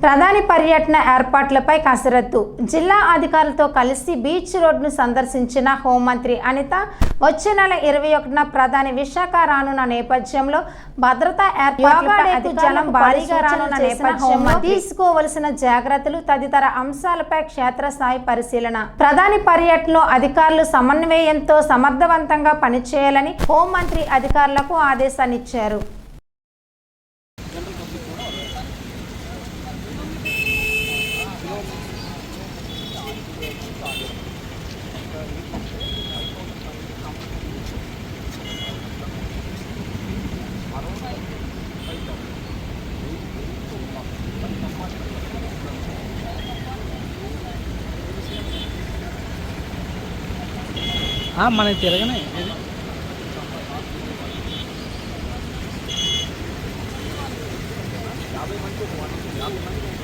ప్రధాని పర్యటన ఏర్పాట్లపై కసరత్తు. జిల్లా అధికారులతో కలిసి బీచ్ రోడ్ను సందర్శించిన హోంమంత్రి అనిత వచ్చే నెల ఇరవై ఒకటిన ప్రధాని విశాఖ రానున్న నేపథ్యంలో భద్రతా ఏర్పాట్లపై జలం భారీగా రానున్న నేపథ్యంలో తీసుకోవలసిన జాగ్రత్తలు తదితర అంశాలపై క్షేత్రస్థాయి పరిశీలన. ప్రధాని పర్యటనలో అధికారులు సమన్వయంతో సమర్థవంతంగా పనిచేయాలని హోంమంత్రి అధికారులకు ఆదేశాన్నిచ్చారు ఆ మనం తిరగనే యాభై మంది